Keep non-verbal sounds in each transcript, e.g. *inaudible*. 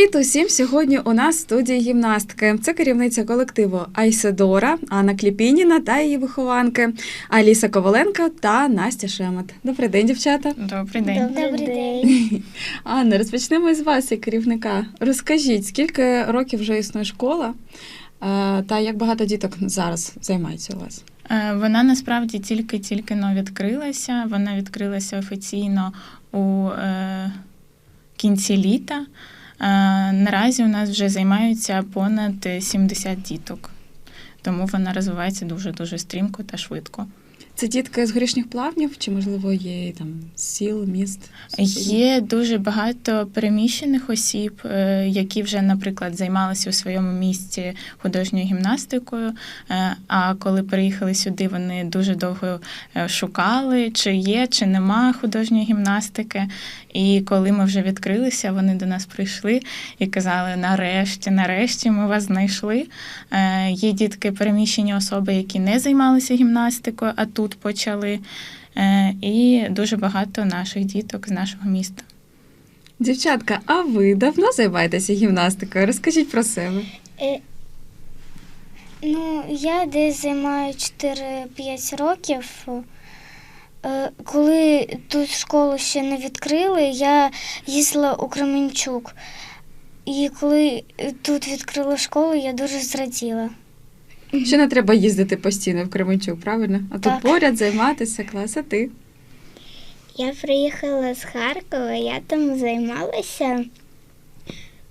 Привіт усім! Сьогодні у нас в студії гімнастики. Це керівниця колективу Айседора, Анна Кліпініна та її вихованки Аліса Коваленко та Настя Шемет. Добрий день, дівчата. Добрий день. Добрий день. *laughs* Анна, розпочнемо з вас, як керівника. Розкажіть, скільки років вже існує школа, е, та як багато діток зараз займається у вас? Е, Вона насправді тільки-тільки но відкрилася. Вона відкрилася офіційно у е, кінці літа. Наразі у нас вже займаються понад 70 діток, тому вона розвивається дуже дуже стрімко та швидко. Це дітки з горішніх плавнів, чи можливо є там сіл, міст? Є дуже багато переміщених осіб, е, які вже, наприклад, займалися у своєму місті художньою гімнастикою. е, А коли приїхали сюди, вони дуже довго е, шукали, чи є, чи нема художньої гімнастики. І коли ми вже відкрилися, вони до нас прийшли і казали: нарешті, нарешті ми вас знайшли. Є дітки переміщені особи, які не займалися гімнастикою, а тут почали. Е, І дуже багато наших діток з нашого міста. Дівчатка, а ви давно займаєтеся гімнастикою? Розкажіть про себе. Е, ну, я десь займаю 4-5 років. Е, коли тут школу ще не відкрили, я їздила у Кременчук. І коли тут відкрили школу, я дуже зраділа. Ще не треба їздити постійно в Кременчук, правильно? А тут Так. поряд займатися клас, а ти. Я приїхала з Харкова, я там займалася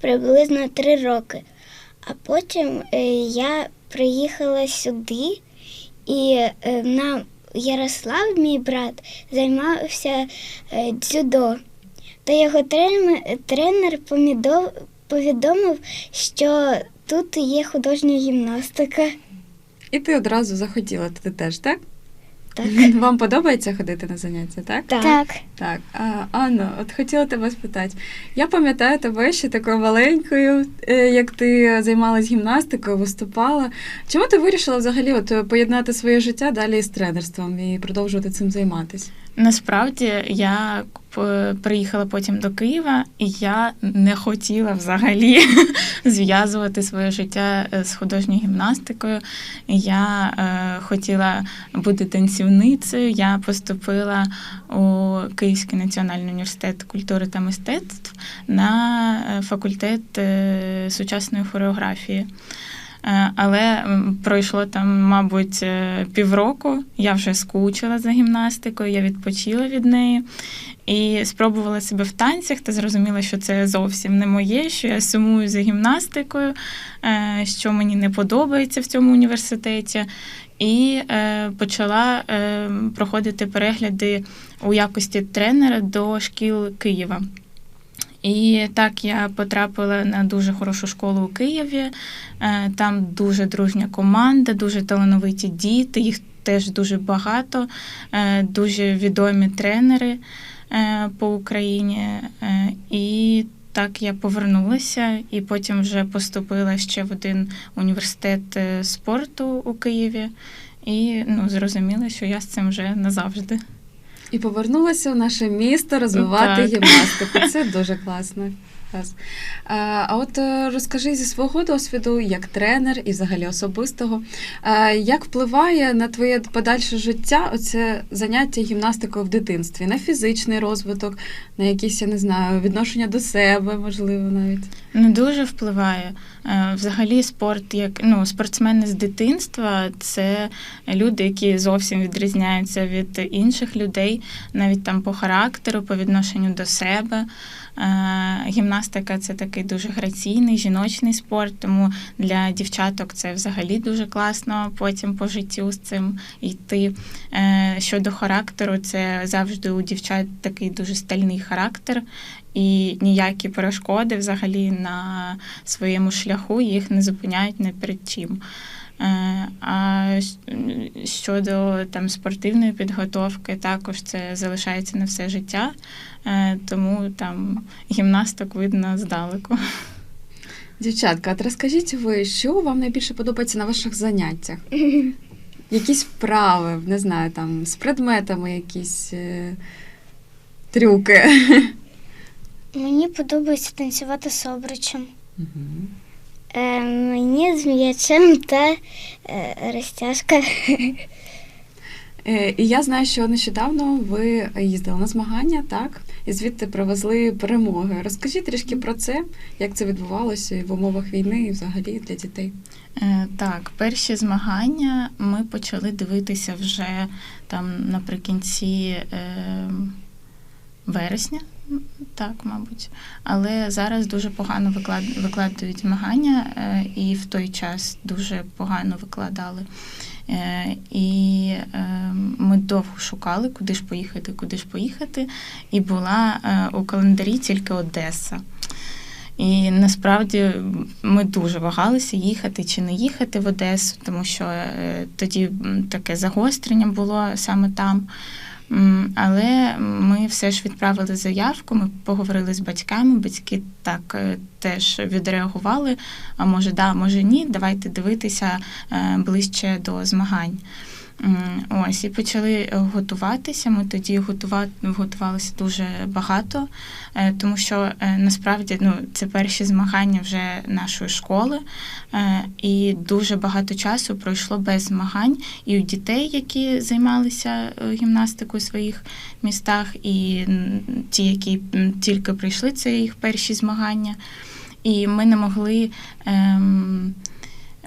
приблизно три роки. А потім е, я приїхала сюди, і е, нам Ярослав, мій брат, займався е, дзюдо. Та його тренер, тренер помідо- повідомив, що тут є художня гімнастика. І ти одразу захотіла туди теж, так? Так. *laughs* Вам подобається ходити на заняття, так? Так. Так. А, Анно, от хотіла тебе спитати. Я пам'ятаю тебе ще такою маленькою, е, як ти займалась гімнастикою, виступала. Чому ти вирішила взагалі от, поєднати своє життя далі з тренерством і продовжувати цим займатися? Насправді я приїхала потім до Києва, і я не хотіла взагалі *laughs* зв'язувати своє життя е, з художньою гімнастикою. Я е, хотіла бути танцівницею. Я поступила у Київський національний університет культури та мистецтв на е, факультет е, сучасної хореографії. Е, Але пройшло там, мабуть, е, півроку. Я вже скучила за гімнастикою, я відпочила від неї і спробувала себе в танцях та зрозуміла, що це зовсім не моє, що я сумую за гімнастикою, е, що мені не подобається в цьому університеті. І е, почала е, проходити перегляди у якості тренера до шкіл Києва. І так я потрапила на дуже хорошу школу у Києві. Е, Там дуже дружня команда, дуже талановиті діти, їх теж дуже багато, е, дуже відомі тренери е, по Україні. І так я повернулася і потім вже поступила ще в один університет спорту у Києві. І ну, зрозуміла, що я з цим вже назавжди. І повернулася в наше місто розвивати гімнастику. Це дуже класно. Клас. А, от е, розкажи зі свого досвіду, як тренер і взагалі особистого, е, як впливає на твоє подальше життя оце заняття гімнастикою в дитинстві, на фізичний розвиток, на якісь, я не знаю, відношення до себе, можливо, навіть. Ну, дуже впливає. Е, Взагалі, спорт, як ну, спортсмени з дитинства це люди, які зовсім відрізняються від інших людей, навіть там по характеру, по відношенню до себе. Е, Гімнастика це такий дуже граційний, жіночний спорт, тому для дівчаток це взагалі дуже класно потім по життю з цим йти. Е, Щодо характеру, це завжди у дівчат такий дуже стальний характер, і ніякі перешкоди взагалі на своєму шляху їх не зупиняють не перед чим. Е, А щодо там спортивної підготовки, також це залишається на все життя, Е, тому там гімнасток видно здалеку. Дівчатка, от розкажіть ви, що вам найбільше подобається на ваших заняттях? *laughs* Якісь вправи, не знаю, там з предметами якісь е, трюки. *laughs* Мені подобається танцювати з обручем. Угу. Е, мені з м'ячем та е, розтяжка. Е, І я знаю, що нещодавно ви їздили на змагання, так? І звідти привезли перемоги. Розкажіть трішки про це, як це відбувалося і в умовах війни, і взагалі для дітей. Е, Так, перші змагання ми почали дивитися вже там наприкінці е, вересня, так, мабуть. Але зараз дуже погано виклад, викладають змагання, е, і в той час дуже погано викладали. Е, І е, ми довго шукали, куди ж поїхати, куди ж поїхати. І була у календарі тільки Одеса. І насправді ми дуже вагалися, їхати чи не їхати в Одесу, тому що тоді таке загострення було саме там. Але ми все ж відправили заявку, ми поговорили з батьками. Батьки так е, теж відреагували. А може, да, може ні, давайте дивитися е, ближче до змагань. Ось і почали готуватися. Ми тоді готува- готувалися дуже багато, е, тому що е, насправді ну, це перші змагання вже нашої школи, е, і дуже багато часу пройшло без змагань і у дітей, які займалися е, гімнастикою у своїх містах, і ті, які тільки прийшли, це їх перші змагання. І ми не могли. Ем,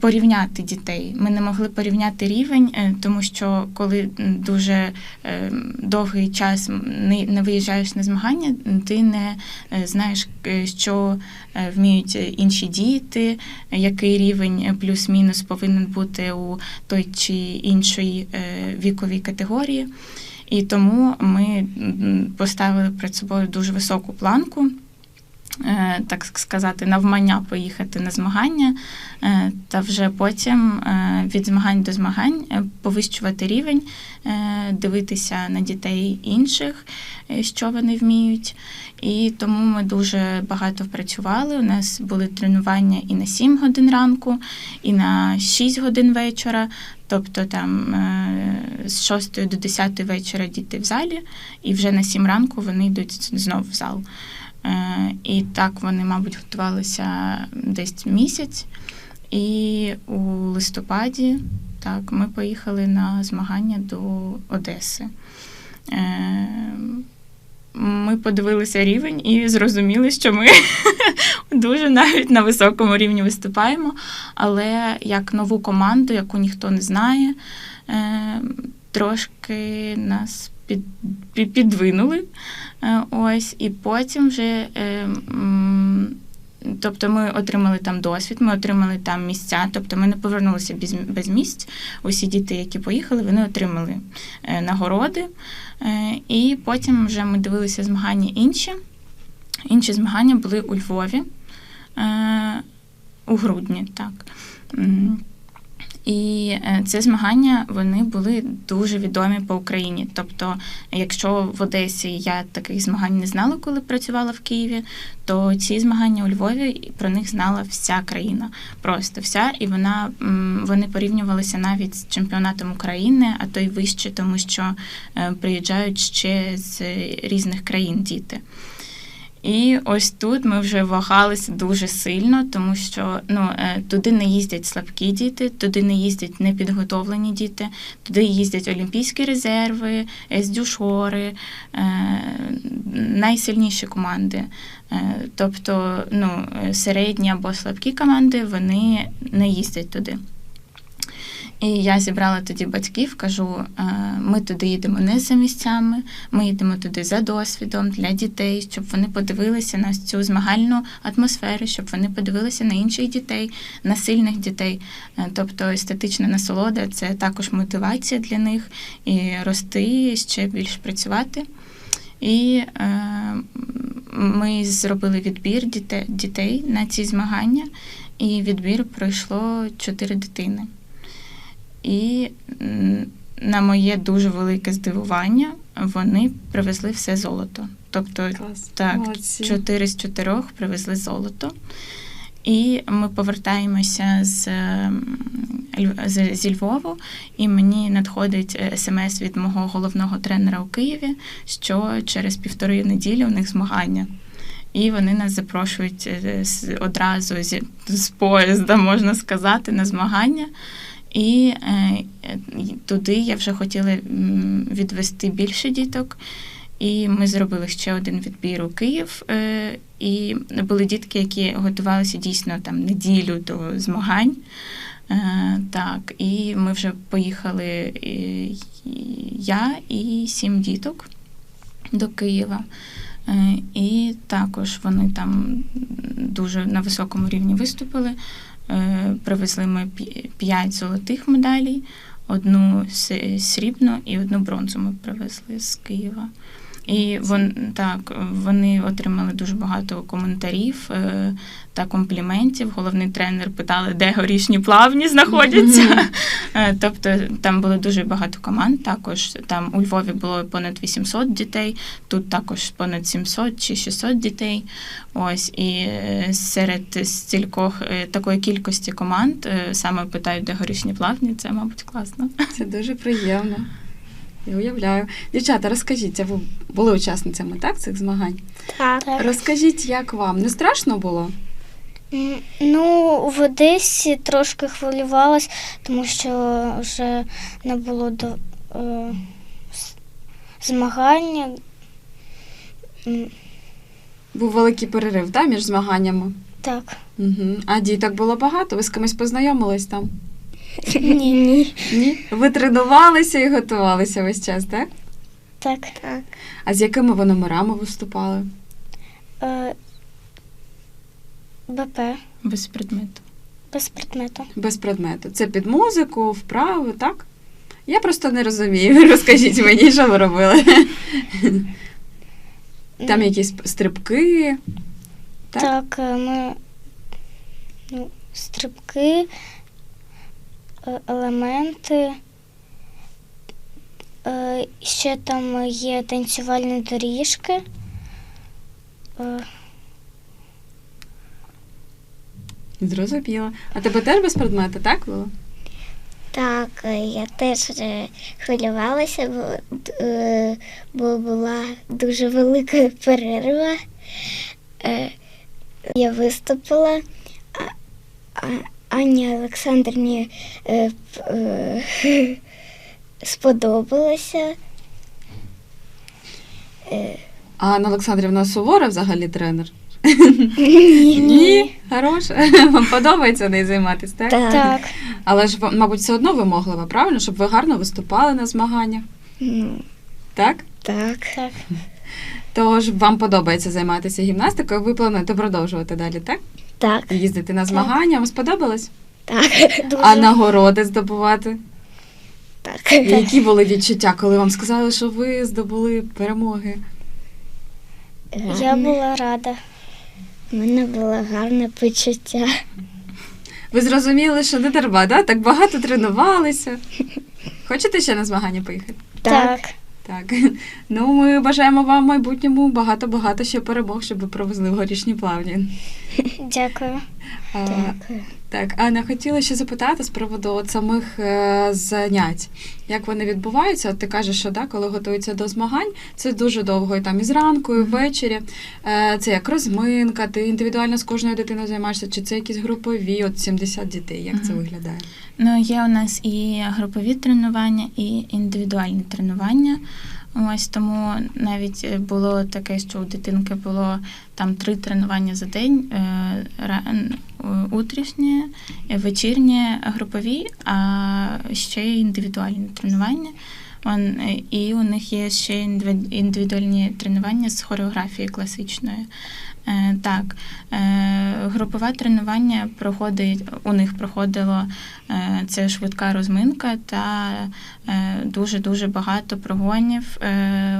порівняти дітей. Ми не могли порівняти рівень, е, тому що коли дуже е, довгий час не, виїжджаєш на змагання, ти не е, знаєш, що вміють інші діти, який рівень плюс-мінус повинен бути у той чи іншої е, віковій категорії. І тому ми поставили перед собою дуже високу планку. Е, Так сказати, навмання поїхати на змагання, е, та вже потім е, від змагань до змагань повищувати рівень, дивитися на дітей інших, що вони вміють. І тому ми дуже багато працювали. У нас були тренування і на 7 годин ранку, і на 6 годин вечора. Тобто там з 6 до 10 вечора діти в залі, і вже на 7 ранку вони йдуть знов в зал. Е, І так вони, мабуть, готувалися десь місяць. І у листопаді так, ми поїхали на змагання до Одеси. Е, Ми подивилися рівень і зрозуміли, що ми *laughs* дуже навіть на високому рівні виступаємо. Але як нову команду, яку ніхто не знає, е, трошки нас під, під- підвинули. Е, Ось, і потім вже. е, Тобто ми отримали там досвід, ми отримали там місця, тобто ми не повернулися без, без місць. Усі діти, які поїхали, вони отримали е, нагороди. І потім вже ми дивилися змагання інші. Інші змагання були у Львові у грудні, так. І е, це змагання вони були дуже відомі по Україні. Тобто, якщо в Одесі я таких змагань не знала, коли працювала в Києві, то ці змагання у Львові про них знала вся країна, просто вся. І вона вони порівнювалися навіть з чемпіонатом України, а то й вище, тому що е, приїжджають ще з різних країн діти. І ось тут ми вже вагалися дуже сильно, тому що ну, е, туди не їздять слабкі діти, туди не їздять непідготовлені діти, туди їздять олімпійські резерви, СДЮшори, е, найсильніші команди. Е, Тобто ну, середні або слабкі команди вони не їздять туди. І я зібрала тоді батьків, кажу: е, ми туди їдемо не за місцями, ми їдемо туди за досвідом для дітей, щоб вони подивилися на цю змагальну атмосферу, щоб вони подивилися на інших дітей, на сильних дітей. Е, Тобто естетична насолода це також мотивація для них і рости, ще більш працювати. І е, ми зробили відбір дітей, дітей на ці змагання, і відбір пройшло чотири дитини. І на моє дуже велике здивування вони привезли все золото. Тобто, Клас. так, Молодці. чотири з чотирьох привезли золото. І ми повертаємося з, зі Львову, і мені надходить е, смс від мого головного тренера у Києві, що через півтори неділі у них змагання. і вони нас запрошують е, одразу з, з поїзда, можна сказати, на змагання. І е, е, туди я вже хотіла відвести більше діток. І ми зробили ще один відбір у Київ. Е, і були дітки, які готувалися дійсно там неділю до змагань. Е, так, і ми вже поїхали я і сім діток до Києва. І також вони там дуже на високому рівні виступили. Е, Привезли ми пі- п'ять золотих медалей, одну срібну і одну бронзу ми привезли з Києва. І вон, так, вони отримали дуже багато коментарів е, та компліментів. Головний тренер питали, де горішні плавні знаходяться. Е, Тобто там було дуже багато команд. Також там у Львові було понад 800 дітей, тут також понад 700 чи 600 дітей. Ось і е, серед стількох такої кількості команд саме питають, де горішні плавні. Це, мабуть, класно. Це дуже приємно. Я уявляю. Дівчата, розкажіть, а ви були учасницями так, цих змагань? Так. Так. Розкажіть, як вам? Не страшно було? Ну, в Одесі трошки хвилювалась, тому що вже не було до е, змагання. Був великий перерив да, між змаганнями. Так. Угу. А діток було багато? Ви з кимось познайомились там? Ні. Ні. Ні? Ви тренувалися і готувалися весь час, так? Так. Так. А з якими ви номерами виступали? Е, БП Без предмету. без предмету. Без предмету. Це під музику, вправи, так? Я просто не розумію. *laughs* Розкажіть мені, що ви робили. Там якісь стрибки. так? Так, е, ми ну, стрибки, елементи. Е, Ще там є танцювальні доріжки. Е, Зрозуміло. А тебе теж без предмету, так було? Так, е, я теж е, хвилювалася, бо, е, бо була дуже велика перерва. Е, Я виступила, а, а Ані Олександрівні е, е, *laughs* сподобалося. Е, А Анна Олександрівна Сувора взагалі тренер? Ні. *laughs* Ні, хороше. *laughs* Вам подобається нею займатися, так? Так. Так, Але ж, мабуть, все одно вимоглива, правильно? Щоб ви гарно виступали на змаганнях, Ну, так? так. так, Тож вам подобається займатися гімнастикою, ви плануєте продовжувати далі, так? Так. Їздити на змагання, вам сподобалось? Так. *laughs* дуже. А нагороди здобувати? Так. Які були відчуття, коли вам сказали, що ви здобули перемоги? Я була рада. У мене було гарне почуття. Ви зрозуміли, що не дарма, да? так багато тренувалися. Хочете ще на змагання поїхати? Так. Так. *laughs* Ну, ми бажаємо вам в майбутньому багато-багато ще перемог, щоб ви провезли в горішні плавні. Дякую. А, Так. Так, Анна, хотіла ще запитати з приводу от самих е, занять. Як вони відбуваються? От ти кажеш, що да, коли готуються до змагань, це дуже довго і там і зранку, і ввечері. Е, це як розминка, ти індивідуально з кожною дитиною займаєшся, чи це якісь групові, от 70 дітей. Як це виглядає? Ну, є у нас і групові тренування, і індивідуальні тренування. Ось тому навіть е, було таке, що у дитинки було там три тренування за день: е, утрішнє, е, вечірнє, групові, а ще й індивідуальні тренування. Он, і у них є ще індивідуальні тренування з хореографії класичної. Е, Так, е, групове тренування проходить, у них проходило е, це швидка розминка та дуже дуже багато прогонів,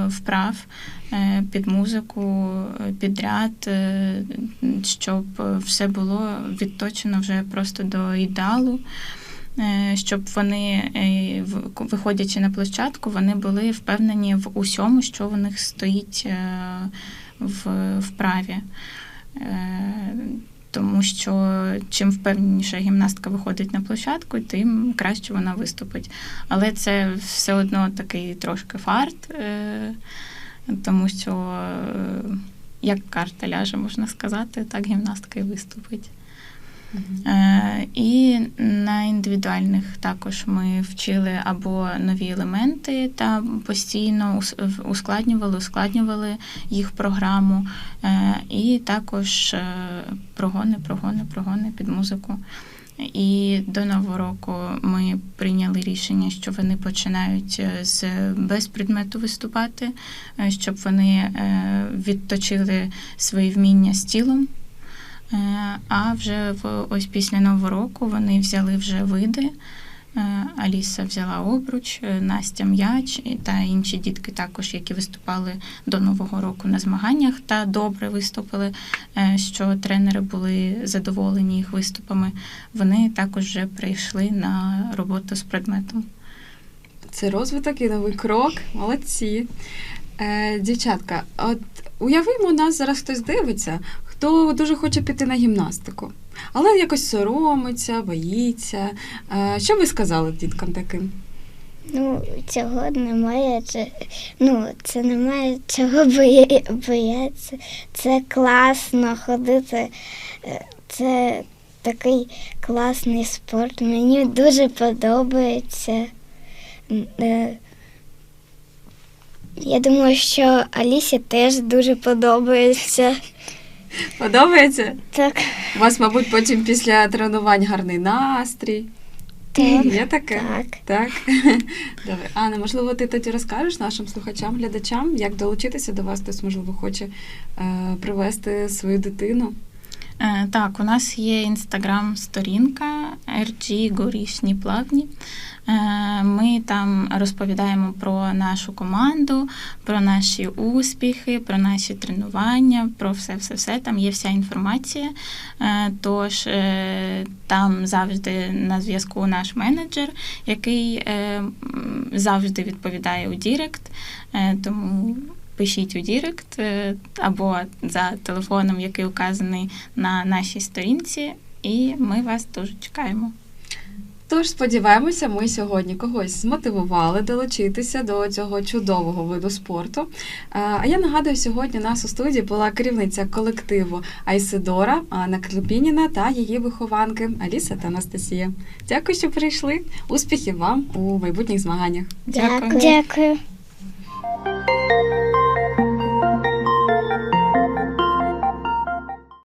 вправ під музику, підряд, щоб все було відточено вже просто до ідеалу. Щоб вони, виходячи на площадку, вони були впевнені в усьому, що в них стоїть в вправі. Е, Тому що чим впевненіше гімнастка виходить на площадку, тим краще вона виступить. Але це все одно такий трошки фарт, е, тому що е, як карта ляже, можна сказати, так гімнастка і виступить. Е, І на індивідуальних також ми вчили або нові елементи та постійно ус- ускладнювали, ускладнювали їх програму. Е, І також е, прогони, прогони, прогони під музику. І до нового року ми прийняли рішення, що вони починають з без предмету виступати, щоб вони відточили свої вміння з тілом. Е, А вже в ось після нового року вони взяли вже види. Е, Аліса взяла обруч, е, Настя м'яч та інші дітки також, які виступали до нового року на змаганнях та добре виступили, що тренери були задоволені їх виступами. Вони також вже прийшли на роботу з предметом. Це розвиток і новий крок. Молодці. Дівчатка, от уявимо, нас зараз хтось дивиться, хто дуже хоче піти на гімнастику, але якось соромиться, боїться. Е, що ви сказали діткам таким? Ну, цього немає. Ну, це немає чого боятися. Це класно ходити. Е, Це такий класний спорт. Мені дуже подобається. Е, Я думаю, що Алісі теж дуже подобається. Подобається? Так, У вас, мабуть, потім після тренувань гарний настрій. Так. Є таке? так. Так. *laughs* Добре. Анна, можливо, ти тоді розкажеш нашим слухачам, глядачам, як долучитися до вас, хтось, можливо, хоче е, привести свою дитину. Е, Так, у нас є інстаграм-сторінка RG Горішні Плавні. Е, Ми там розповідаємо про нашу команду, про наші успіхи, про наші тренування, про все-все-все. Там є вся інформація. Е, Тож там завжди на зв'язку наш менеджер, який завжди відповідає у Дірект. Тому пишіть у Дірект е, або за телефоном, який указаний на нашій сторінці, і ми вас дуже чекаємо. Тож сподіваємося, ми сьогодні когось змотивували долучитися до цього чудового виду спорту. Е, А я нагадую, сьогодні у нас у студії була керівниця колективу Айсидора Анна Клепініна та її вихованки Аліса та Анастасія. Дякую, що прийшли. Успіхів вам у майбутніх змаганнях. Дякую. Дякую. Дякую.